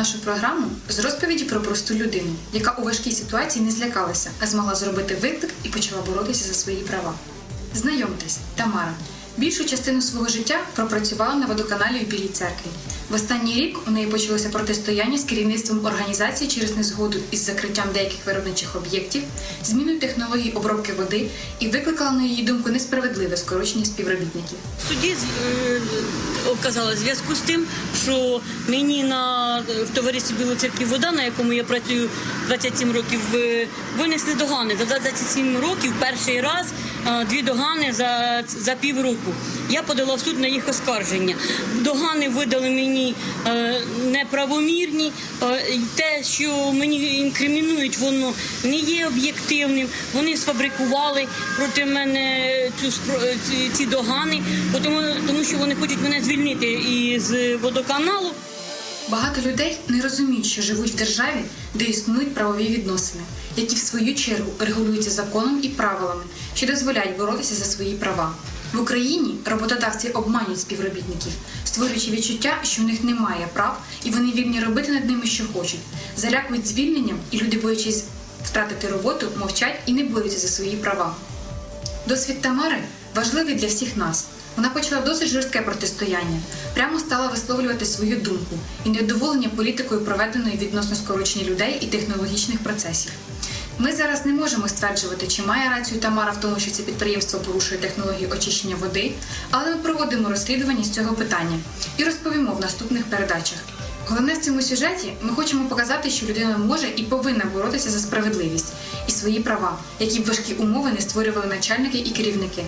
нашу програму з розповіді про просту людину, яка у важкій ситуації не злякалася, а змогла зробити виклик і почала боротися за свої права. Знайомтесь, Тамара. Більшу частину свого життя пропрацювала на водоканалі в Білій церкві. В останній рік у неї почалося протистояння з керівництвом організації через незгоду із закриттям деяких виробничих об'єктів, зміною технологій обробки води і викликала, на її думку, несправедливе скорочення співробітників. Суді е, оказала зв'язку з тим, що мені на в товаристві Білої церкви вода, на якому я працюю 27 років, е, винесли догани. За 27 років перший раз е, дві догани за, за півроку. Я подала в суд на їх оскарження. Догани видали мені е, неправомірні. Е, те, що мені інкримінують, воно не є об'єктивним. Вони сфабрикували проти мене цю ці догани, тому, тому що вони хочуть мене звільнити із водоканалу. Багато людей не розуміють, що живуть в державі, де існують правові відносини, які в свою чергу регулюються законом і правилами, що дозволяють боротися за свої права. В Україні роботодавці обманюють співробітників, створюючи відчуття, що в них немає прав, і вони вільні робити над ними, що хочуть, залякують звільненням, і люди, боячись втратити роботу, мовчать і не борються за свої права. Досвід Тамари важливий для всіх нас. Вона почала досить жорстке протистояння, прямо стала висловлювати свою думку і невдоволення політикою, проведеною відносно скорочення людей і технологічних процесів. Ми зараз не можемо стверджувати, чи має рацію Тамара в тому, що це підприємство порушує технології очищення води, але ми проводимо розслідування з цього питання і розповімо в наступних передачах. Головне в цьому сюжеті ми хочемо показати, що людина може і повинна боротися за справедливість і свої права, які б важкі умови не створювали начальники і керівники.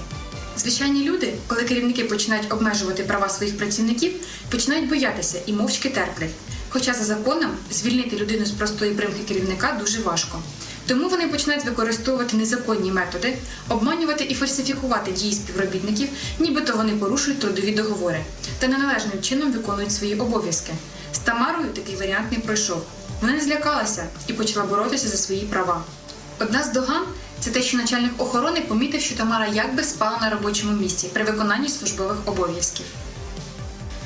Звичайні люди, коли керівники починають обмежувати права своїх працівників, починають боятися і мовчки терплять. Хоча за законом звільнити людину з простої примхи керівника дуже важко. Тому вони починають використовувати незаконні методи, обманювати і фальсифікувати дії співробітників, нібито вони порушують трудові договори та неналежним чином виконують свої обов'язки. З Тамарою такий варіант не пройшов. Вона не злякалася і почала боротися за свої права. Одна з доган це те, що начальник охорони помітив, що Тамара якби спала на робочому місці при виконанні службових обов'язків.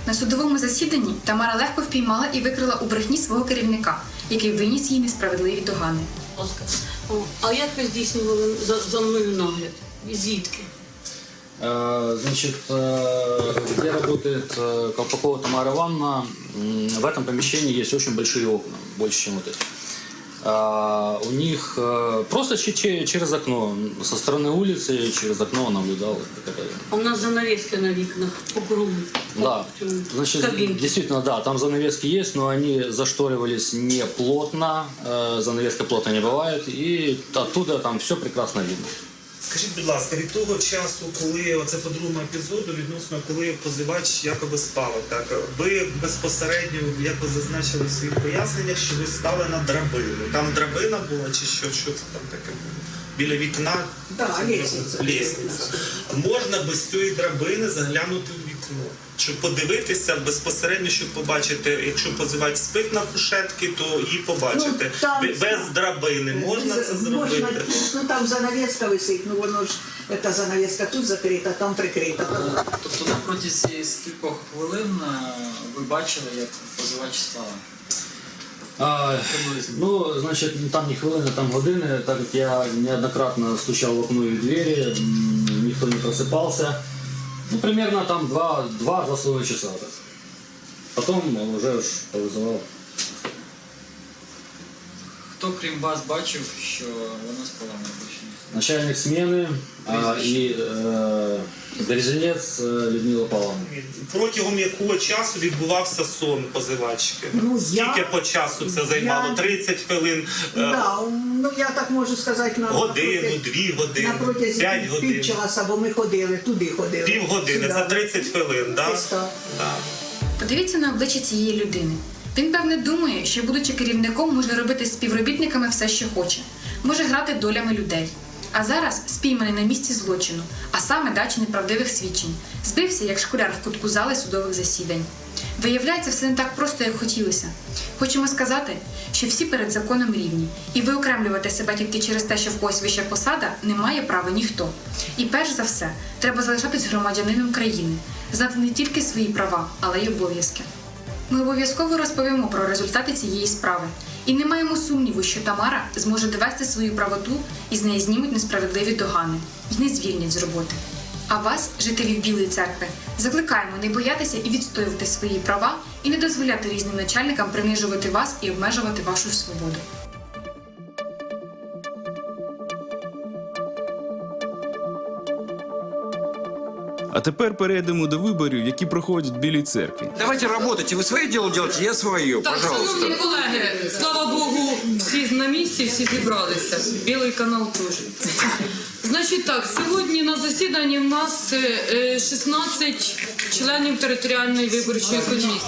На судовому засіданні Тамара легко впіймала і викрила у брехні свого керівника, який виніс їй несправедливі догани. Будь ласка. О, А як ви здійснювали за, за мною нагляд? І Звідки? Э, Значит, э, где работает э, Колпакова Тамара Ивановна, м, в этом помещении есть очень большие окна, больше, чем вот эти. А, У них э, просто че- че- через окно, со стороны улицы, через окно наблюдал. как это- А у нас занавески на вікнах по кругу. Да, В цьому значит, кабінці. действительно, да, там занавески есть, но они зашторивались не плотно, э, занавеска плотно не бывает, и оттуда там все прекрасно видно. Скажіть, будь ласка, від того часу, коли оце по другому епізоду, відносно коли позивач якоби спав, так ви безпосередньо, як ви зазначили в своїх поясненнях, що ви стали на драбину. Там драбина була чи що? Що це там таке було? Біля вікна? Да, лісниця. Можна без цієї драбини заглянути в щоб подивитися безпосередньо, щоб побачити, якщо позивач спить на кушетки, то її побачити. Ну, там- без драбини можна це зробити? Можна, ну там занавеска висить, ну воно ж, ця занавеска тут закрита, там прикрита. Тобто на протязі скількох хвилин е, ви бачили, як позивач стала? А, ну, значит, там не хвилини, там години, так як я неоднократно стучав в окно і в двері, м, ніхто не просипався. Ну, примерно там два, два, два с половиной часа. Так. Потом уже ж повызывал. Хто крім вас бачив, що вона спала на робочому місці? Начальник смены а, и э, Березенец э, Людмила Павловна. Протягом якого часу відбувався сон позивачки? Ну, Скільки я- по часу це я- займало? 30 хвилин, е, Да, ну я так можу сказати на годину, на дві години, на протязі 5 годин, півчаса, бо ми ходили, туди ходили. півгодини, Сюди. за 30 хвилин, так? Десь так. Да? Подивіться на обличчя цієї людини. Він, певне, думає, що, будучи керівником, може робити з співробітниками все, що хоче, може грати долями людей. А зараз спійманий на місці злочину, а саме дачі неправдивих свідчень, збився як школяр в кутку зали судових засідань. Виявляється, все не так просто, як хотілося. Хочемо сказати, що всі перед законом рівні, і виокремлювати себе тільки через те, що в когось вища посада, не має права ніхто. І перш за все, треба залишатись громадянином країни, знати не тільки свої права, але й обов'язки. Ми обов'язково розповімо про результати цієї справи і не маємо сумніву, що Тамара зможе довести свою правоту і з неї знімуть несправедливі догани і не звільнять з роботи. А вас, жителів Білої церкви, закликаємо не боятися і відстоювати свої права і не дозволяти різним начальникам принижувати вас і обмежувати вашу свободу. А тепер перейдемо до виборів, які проходять в Білій церкві. Давайте работайте. ви своє діло робите, я своє, Так, Пожалуйста. шановні колеги, слава Богу, всі на місці, всі зібралися. Білий канал теж. Значить так, сьогодні на засіданні в нас е, 16 членів територіальної виборчої комісії.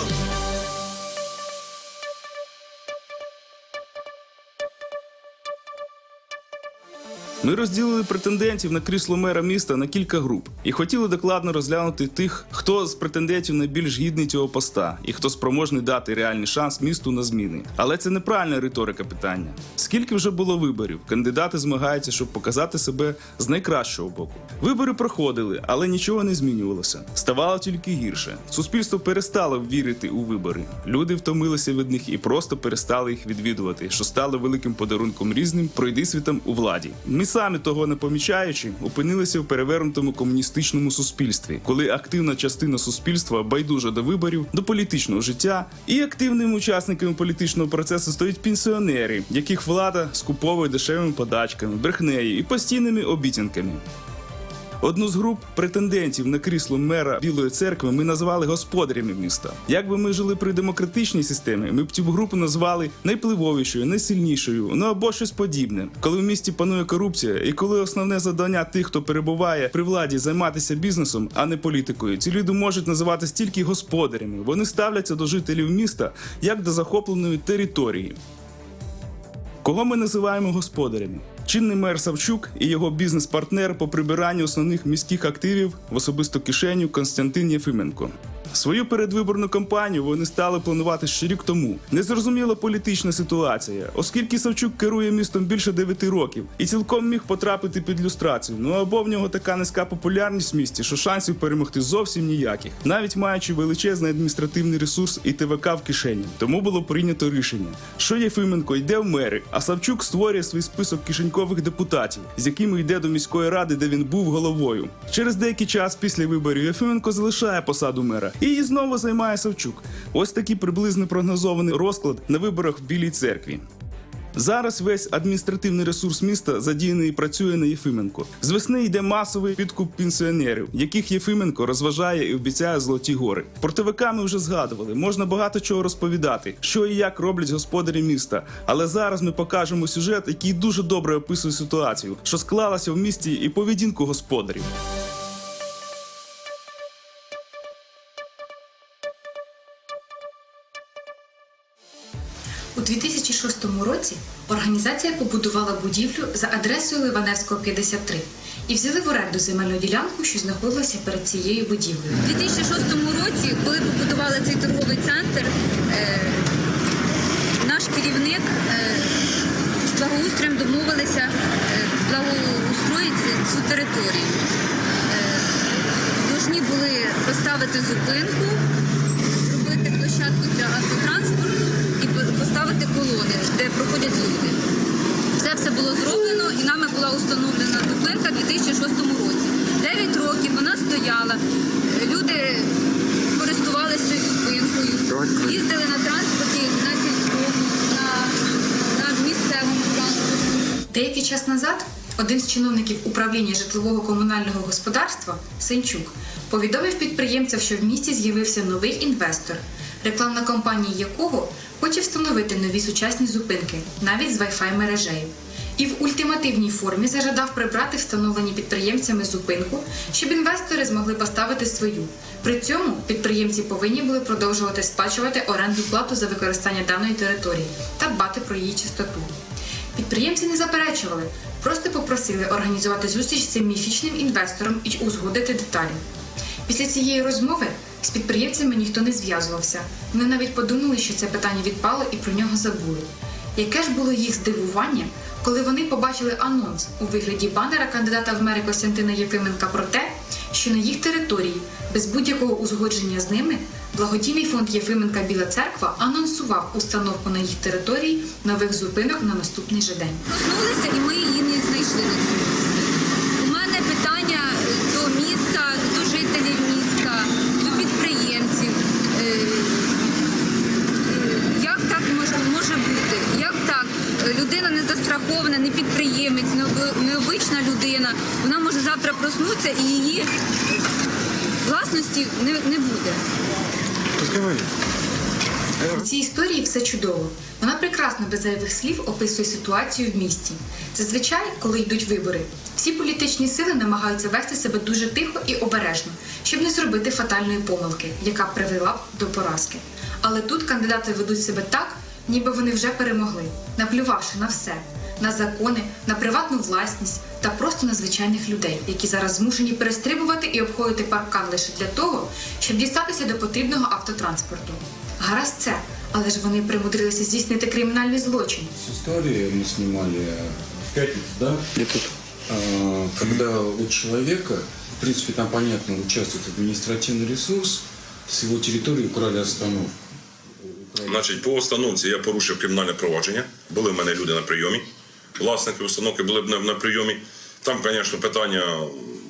Ми розділили претендентів на крісло мера міста на кілька груп і хотіли докладно розглянути тих, хто з претендентів найбільш гідний цього поста і хто спроможний дати реальний шанс місту на зміни. Але це неправильна риторика питання. Скільки вже було виборів? Кандидати змагаються, щоб показати себе з найкращого боку. Вибори проходили, але нічого не змінювалося. Ставало тільки гірше. Суспільство перестало вірити у вибори. Люди втомилися від них і просто перестали їх відвідувати, що стало великим подарунком різним пройдисвітам у владі. Ми самі того не помічаючи, опинилися в перевернутому комуністичному суспільстві, коли активна частина суспільства байдужа до виборів, до політичного життя, і активними учасниками політичного процесу стають пенсіонери, яких влада скуповує дешевими подачками, брехнею і постійними обіцянками. Одну з груп претендентів на крісло мера Білої церкви ми назвали господарями міста. Якби ми жили при демократичній системі, ми б цю групу назвали найпливовішою, найсильнішою, ну або щось подібне. Коли в місті панує корупція, і коли основне завдання тих, хто перебуває при владі, займатися бізнесом, а не політикою, ці люди можуть називатися тільки господарями. Вони ставляться до жителів міста як до захопленої території. Кого ми називаємо господарями? Чинний мер Савчук і його бізнес-партнер по прибиранню основних міських активів в особисту кишеню Константин Єфименко. Свою передвиборну кампанію вони стали планувати ще рік тому. Незрозуміла політична ситуація, оскільки Савчук керує містом більше 9 років і цілком міг потрапити під люстрацію. Ну або в нього така низька популярність в місті, що шансів перемогти зовсім ніяких, навіть маючи величезний адміністративний ресурс і ТВК в кишені. Тому було прийнято рішення, що Єфименко йде в мери, а Савчук створює свій список кишенькових депутатів, з якими йде до міської ради, де він був головою. Через деякий час після виборів Єфименко залишає посаду мера і її знову займає Савчук. Ось такий приблизно прогнозований розклад на виборах в Білій церкві. Зараз весь адміністративний ресурс міста задіяний і працює на Єфименко. З весни йде масовий підкуп пенсіонерів, яких Єфименко розважає і обіцяє золоті гори. Про вже згадували. Можна багато чого розповідати, що і як роблять господарі міста. Але зараз ми покажемо сюжет, який дуже добре описує ситуацію, що склалася в місті і поведінку господарів. У 2006 році організація побудувала будівлю за адресою Ливаневського 53 і взяли в оренду земельну ділянку, що знаходилася перед цією будівлею. У 2006 році, коли побудували цей торговий центр, е, наш керівник е, з благоустроєм домовилися е, благоустроїти цю територію. Е, були поставити зупинку, зробити площадку для автотранспорту колони, де проходять люди. Це все було зроблено і нами була установлена зупинка у 2006 році. Дев'ять років вона стояла. Люди користувалися цією зупинкою, їздили на транспорті, на сільському, на, на місцевому транспорті. Деякий час назад один з чиновників управління житлового комунального господарства Сенчук повідомив підприємцям, що в місті з'явився новий інвестор, рекламна кампанія якого хоче встановити нові сучасні зупинки, навіть з Wi-Fi мережею. І в ультимативній формі зажадав прибрати встановлені підприємцями зупинку, щоб інвестори змогли поставити свою. При цьому підприємці повинні були продовжувати сплачувати орендну плату за використання даної території та дбати про її чистоту. Підприємці не заперечували, просто попросили організувати зустріч з цим міфічним інвестором і узгодити деталі. Після цієї розмови з підприємцями ніхто не зв'язувався. Вони навіть подумали, що це питання відпало і про нього забули. Яке ж було їх здивування, коли вони побачили анонс у вигляді банера кандидата в мери Костянтина Єфименка про те, що на їх території, без будь-якого узгодження з ними, благодійний фонд Єфименка Біла Церква анонсував установку на їх території нових зупинок на наступний же день. Проснулися і ми її не знайшли. У мене питання до міста, до жителів міста, до підприємців. Е, е, Як так може, може бути? Як так? Е, Людина не не підприємець, не оби- не обична людина. Вона може завтра проснутися і її власності не, не буде. У цій історії все чудово. Вона прекрасно без зайвих слів описує ситуацію в місті. Зазвичай, коли йдуть вибори, всі політичні сили намагаються вести себе дуже тихо і обережно, щоб не зробити фатальної помилки, яка б привела б до поразки. Але тут кандидати ведуть себе так, ніби вони вже перемогли, наплювавши на все. На закони, на приватну власність та просто на звичайних людей, які зараз змушені перестрибувати і обходити паркан лише для того, щоб дістатися до потрібного автотранспорту. Гаразд це, але ж вони примудрилися здійснити кримінальний злочин. С историей мы снимали в пятницу, да? А, Когда у человека, в принципе, там понятно, участвует административный ресурс, с его территории украли остановку. Украли Значить, по установці я порушив кримінальне провадження. Були в мене люди на прийомі. Власники установки були б на, прийомі. Там, звісно, питання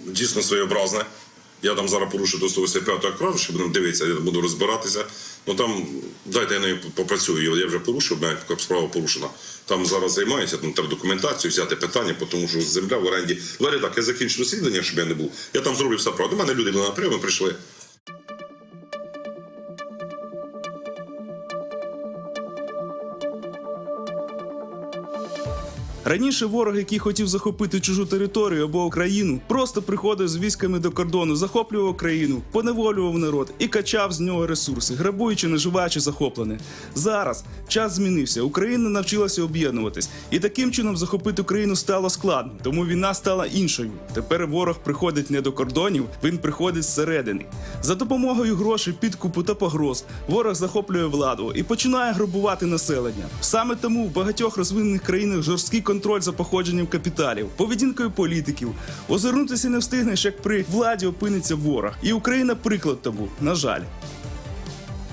дійсно своєобразне. Я там зараз порушу до 185 окражу, ще будемо дивитися, я буду розбиратися. Ну там дайте я нею попрацюю. Я вже порушив, мене така справа порушена. Там зараз займаюся, там треба документацію, взяти питання, тому що земля в оренді. Говорю так, я закінчу розслідування, щоб я не був. Я там зроблю все правду. У мене люди були на прийомі, прийшли. Раніше ворог, який хотів захопити чужу територію або Україну, просто приходив з військами до кордону, захоплював країну, поневолював народ і качав з нього ресурси, грабуючи, наживаючи захоплене. Зараз час змінився. Україна навчилася об'єднуватись, і таким чином захопити Україну стало складно. Тому війна стала іншою. Тепер ворог приходить не до кордонів, він приходить зсередини. За допомогою грошей, підкупу та погроз ворог захоплює владу і починає грабувати населення. Саме тому в багатьох розвинених країнах жорсткі жорсткий контроль за походженням капіталів, поведінкою політиків. Озирнутися не встигнеш, як при владі опиниться ворог. І Україна приклад тому, на жаль.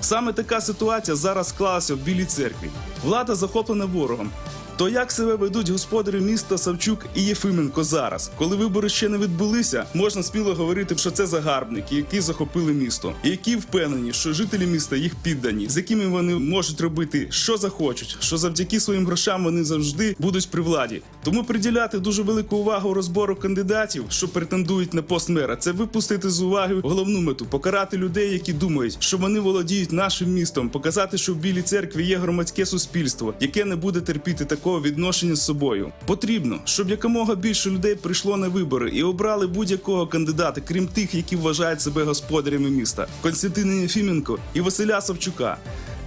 Саме така ситуація зараз склалася в Білій церкві. Влада захоплена ворогом. То як себе ведуть господарі міста Савчук і Єфименко зараз, коли вибори ще не відбулися, можна сміло говорити, що це загарбники, які захопили місто, і які впевнені, що жителі міста їх піддані, з якими вони можуть робити що захочуть, що завдяки своїм грошам вони завжди будуть при владі. Тому приділяти дуже велику увагу розбору кандидатів, що претендують на пост мера, це випустити з уваги головну мету покарати людей, які думають, що вони володіють нашим містом, показати, що в білій церкві є громадське суспільство, яке не буде терпіти такого відношення з собою. Потрібно, щоб якомога більше людей прийшло на вибори і обрали будь-якого кандидата, крім тих, які вважають себе господарями міста Константина Єфіменко і Василя Савчука.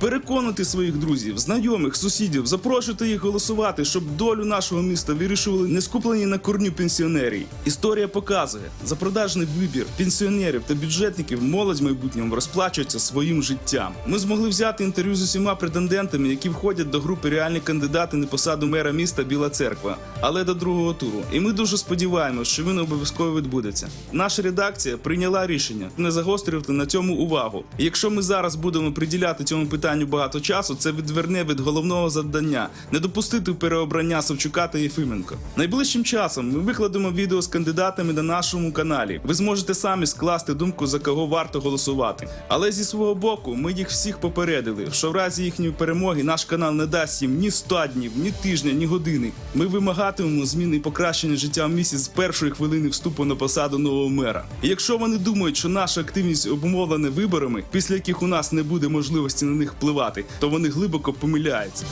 Переконати своїх друзів, знайомих, сусідів, запрошувати їх голосувати, щоб долю нашого міста вирішували не скуплені на корню пенсіонерів. Історія показує, за продажний вибір пенсіонерів та бюджетників молодь майбутньому розплачується своїм життям. Ми змогли взяти інтерв'ю з усіма претендентами, які входять до групи реальні кандидати на посаду мера міста Біла Церква, але до другого туру. І ми дуже сподіваємося, що він обов'язково відбудеться. Наша редакція прийняла рішення не загострювати на цьому увагу. Якщо ми зараз будемо приділяти цьому питанню багато часу, це відверне від головного завдання не допустити переобрання Савчука та Єфименко. Найближчим часом ми викладемо відео з кандидатами на нашому каналі. Ви зможете самі скласти думку за кого варто голосувати. Але зі свого боку, ми їх всіх попередили, що в разі їхньої перемоги наш канал не дасть їм ні 100 днів, ні тижня, ні години. Ми вимагатимемо зміни і покращення життя в місті з першої хвилини вступу на посаду нового мера. І якщо вони думають, що наша активність обумовлена виборами, після яких у нас не буде можливості на них впливати, то вони глибоко помиляються.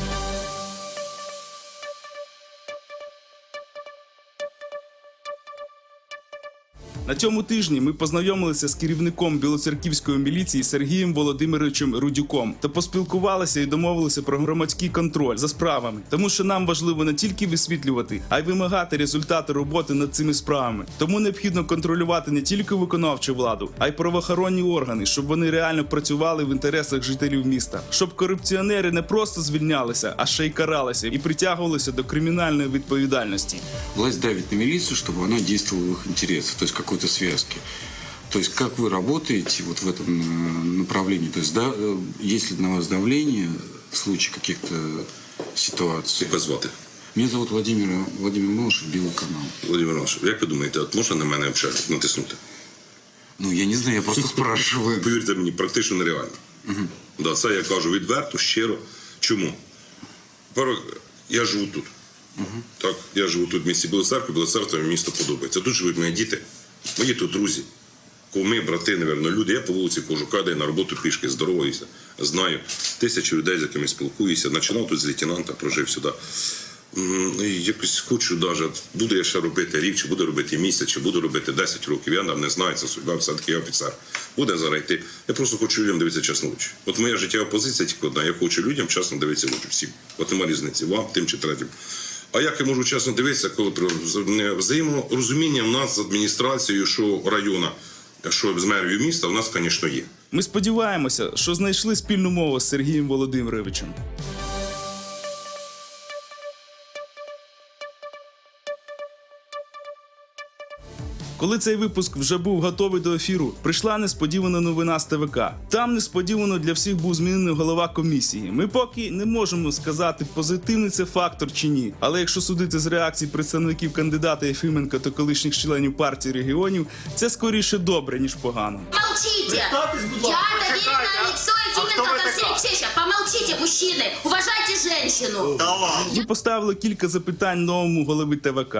На цьому тижні ми познайомилися з керівником білоцерківської міліції Сергієм Володимировичем Рудюком та поспілкувалися і домовилися про громадський контроль за справами, тому що нам важливо не тільки висвітлювати, а й вимагати результати роботи над цими справами. Тому необхідно контролювати не тільки виконавчу владу, а й правоохоронні органи, щоб вони реально працювали в інтересах жителів міста, щоб корупціонери не просто звільнялися, а ще й каралися і притягувалися до кримінальної відповідальності. Власть давит на милицию, чтобы она действовала в их интересах, то есть какой-то связки. То есть как вы работаете вот в этом э, направлении? То есть да, э, есть ли на вас давление в случае каких-то ситуаций? Як звати? Меня зовут Владимир Владимир Малышев, Белый канал. Володимир Іванович, як ви думаєте, от можна на мене взагалі натиснути? Ну, я не знаю, я просто спрашиваю. Повірте мені, практично нереально. Да, це я кажу відверто, щиро. Чому? Перше, я живу тут. Так, я живу тут в місті Білої церкви, Біла церква мені місто подобається. Тут живуть мої діти, Мої тут друзі, куми, брати, напевно, люди. Я по вулиці хожу, кадаю на роботу пішки, здороваюся, знаю тисячі людей, з якими спілкуюся. Починав тут з лейтенанта, прожив сюди. Якось хочу даже, буду я ще робити рік, чи буду робити місяць, чи буду робити 10 років. Я нам не знаю, це судьба, все-таки я офіцер. Буде зараз йти. Я просто хочу людям дивитися чесно в очі. От моя життєва позиція тільки одна. Я хочу людям чесно дивитися в очі всім. От нема різниці, вам, тим чи третім. А як я можу чесно дивитися, коли взаєморозуміння в нас з адміністрацією, що району, що з мерією міста, у нас, звісно, є. Ми сподіваємося, що знайшли спільну мову з Сергієм Володимировичем. Коли цей випуск вже був готовий до ефіру, прийшла несподівана новина з ТВК. Там несподівано для всіх був змінений голова комісії. Ми поки не можемо сказати, позитивний це фактор чи ні. Але якщо судити з реакцій представників кандидата Єфименка та колишніх членів партії регіонів, це скоріше добре ніж погано. Молчите! Я доверенное лицо Ефименко Алексея Помолчите, мужчины! Уважайте женщину! І поставили кілька запитань новому голові ТВК.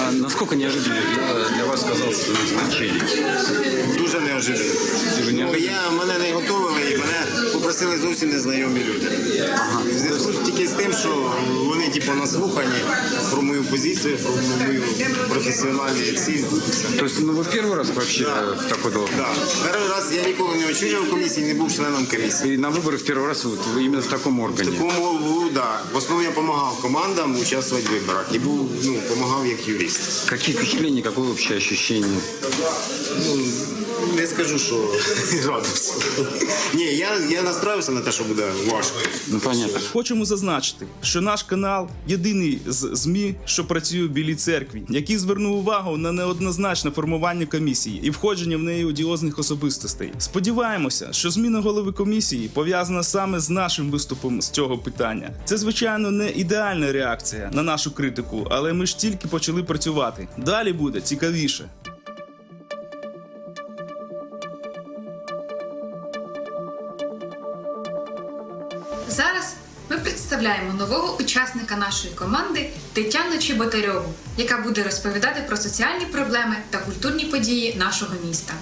А насколько неожиданно для, вас вас казалось Дуже неожиданно. Дуже неожиданно. Я, мене не готували і мене попросили зовсім незнайомі люди. Зв'язку тільки з тим, що вони типу, на слуханні про мою позицію, про мою професіональні ціль. То есть, ну вы первый раз вообще э, в такой должности? Да. Перший раз я ніколи не очолював комісії, не був членом комісії. И на выборы в первый раз вот вы именно в таком органе? Такому, ну, да. В основному я допомагав командам участвувати в виборах і був, ну, допомагав як юрист. Какие впечатления, какое вообще ощущение? Ну, не скажу, що радуюся. Ні, я, я настроївся на те, що буде важко. Ну понятно. Хочемо зазначити, що наш канал єдиний з ЗМІ, що працює в Білій церкві, який звернув увагу на неоднозначне формування комісії і входження в неї одіозних особистостей. Сподіваємося, що зміна голови комісії пов'язана саме з нашим виступом з цього питання. Це звичайно не ідеальна реакція на нашу критику, але ми ж тільки почали працювати. Далі буде цікавіше. Представляємо нового учасника нашої команди Тетяну Чеботарьову, яка буде розповідати про соціальні проблеми та культурні події нашого міста.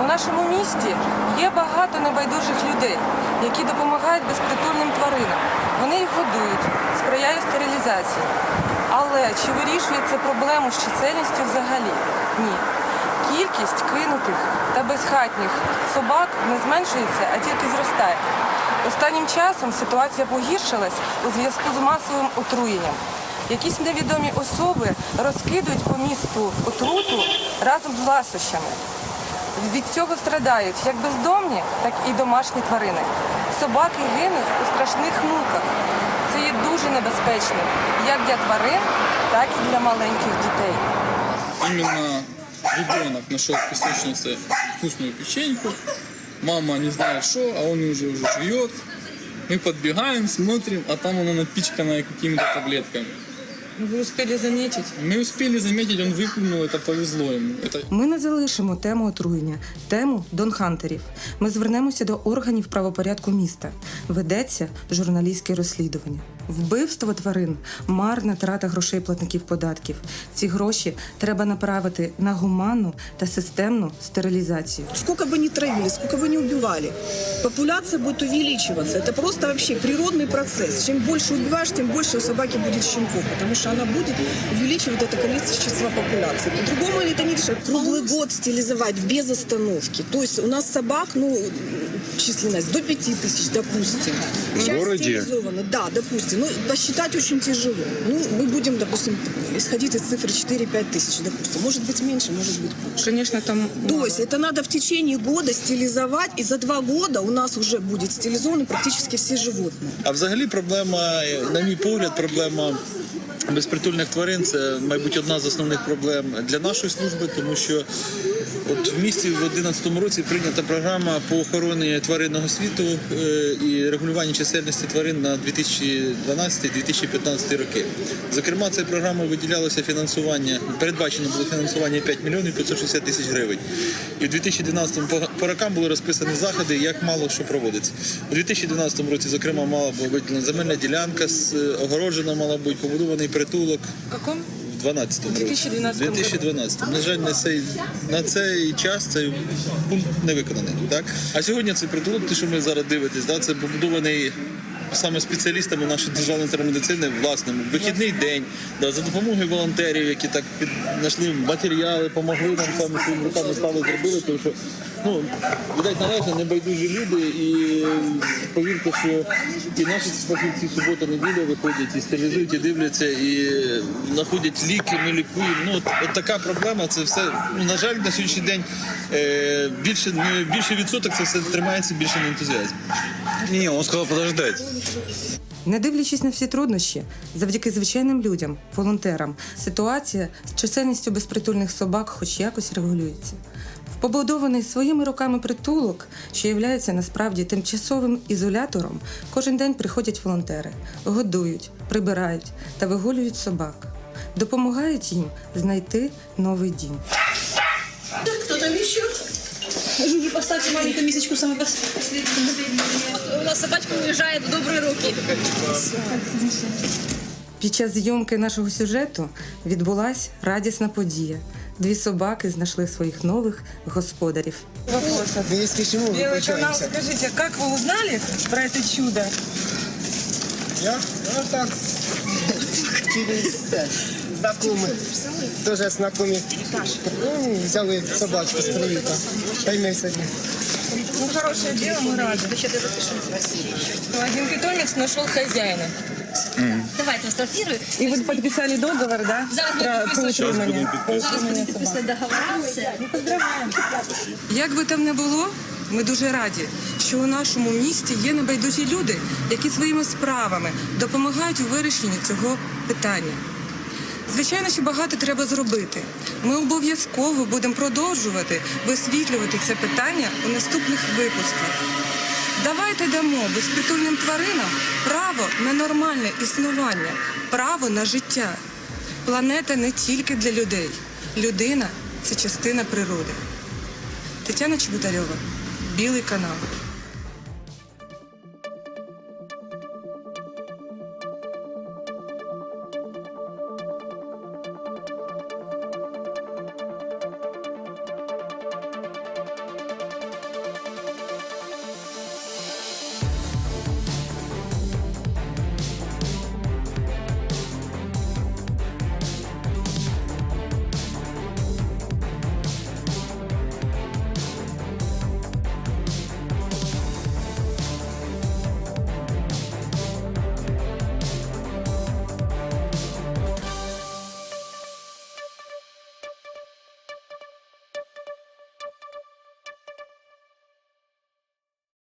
У нашому місті є багато небайдужих людей, які допомагають безпритульним тваринам. Вони їх годують, сприяють стерилізації. Але чи вирішує це проблему з чисельністю взагалі? Ні. Кількість кинутих та безхатніх собак не зменшується, а тільки зростає. Останнім часом ситуація погіршилась у зв'язку з масовим отруєнням. Якісь невідомі особи розкидують по місту отруту разом з ласощами. Від цього страдають як бездомні, так і домашні тварини. Собаки гинуть у страшних муках. Це є дуже небезпечним як для тварин, так і для маленьких дітей. Именно ребенок нашел в песочнице вкусную печеньку. Мама не знает что, а он уже уже жует. Мы подбегаем, смотрим, а там она напичканная какими-то таблетками. Ви успіли замітити? Мы успели заметить, он выплюнул, это повезло ему. Это Ми не залишимо тему отруєння, тему донхантерів. Ми звернемося до органів правопорядку міста. Ведеться журналістське розслідування. Вбивство тварин, марна трата грошей платників податків. Ці гроші треба направити на гуманну та системну стерилізацію. Сколько бы ни травили, сколько бы ни убивали, популяция будет увеличиваться. Это просто вообще природный процесс. Чем больше убиваешь, тем больше у собаки будет щенков, потому что она будет увеличивать это количество популяции. По-другому это не решать. Круглый год стилизовать без остановки. То есть у нас собак, ну, численность до 5 тысяч, допустим. В Часть городе? стерилизована, да, допустим. Ну, посчитать очень тяжело. Ну, мы будем, допустим, исходить из цифры 4-5 тысяч, допустим. Может быть меньше, может быть больше. Конечно, там То есть это надо в течение года стилизовать, и за два года у нас уже будет стилизованы практически все животные. А взагалі проблема, на мій погляд, проблема безпритульних тварин це, мабуть, одна з основних проблем для нашої служби, тому що от в місті в 2011 році прийнята програма по охороні тваринного світу е, і регулюванню чисельності тварин на 2012-2015 роки. Зокрема, цією програмою виділялося фінансування, передбачено було фінансування 5 мільйонів 560 тисяч гривень. І в 2012 по, рокам були розписані заходи, як мало що проводиться. У 2012 році, зокрема, мала бути виділена земельна ділянка, огороджена мала бути побудований притулок. каком? В 12 році. 2012 році. 2012. На жаль, на цей, на цей час цей пункт не виконаний. Так? А сьогодні цей притулок, те, що ми зараз дивитесь, да, це побудований саме спеціалістами нашої державної теремедицини власному вихідний день, да, за допомогою волонтерів, які так під, знайшли матеріали, допомогли нам своїми руками стали зробили, тому що ну, видать належно небайдужі люди і повірте, що і наші фахівці субота неділя виходять і стерилізують, і дивляться, і знаходять ліки, ми лікуємо. Ну от, от така проблема. Це все ну на жаль, на сьогоднішній день е, більше не більше відсоток це все тримається більше на ентузіазмі. Ні, він сказав подождать. Не дивлячись на всі труднощі, завдяки звичайним людям, волонтерам, ситуація з чисельністю безпритульних собак хоч якось регулюється. В побудований своїми руками притулок, що є насправді тимчасовим ізолятором, кожен день приходять волонтери, годують, прибирають та вигулюють собак, допомагають їм знайти новий дім. Кто там еще? Жуги, поставьте маленькую мисочку самой последней. У нас собачка уезжает в добрые руки. Під час зйомки нашого сюжету відбулась радісна подія. Дві собаки знайшли своїх нових господарів. Белый канал, скажите, как вы узнали про это чудо? Я? Ну так, через знакомых. Тоже знакомі. Ну, взяли собачку з приюта. Та й ми сьогодні. Ну, хорошее дело, мы рады. Один питомец нашел хозяина. Давайте фотографирую. И вы подписали договор, да? Зараз Про будемо утримання. Зараз будемо підписувати договора. Все. Як би там не було, ми дуже раді, що у нашому місті є небайдужі люди, які своїми справами допомагають у вирішенні цього питання. Звичайно, що багато треба зробити. Ми обов'язково будемо продовжувати висвітлювати це питання у наступних випусках. Давайте дамо безпритульним тваринам право на нормальне існування, право на життя. Планета не тільки для людей. Людина це частина природи. Тетяна Чеботарьова, Білий канал.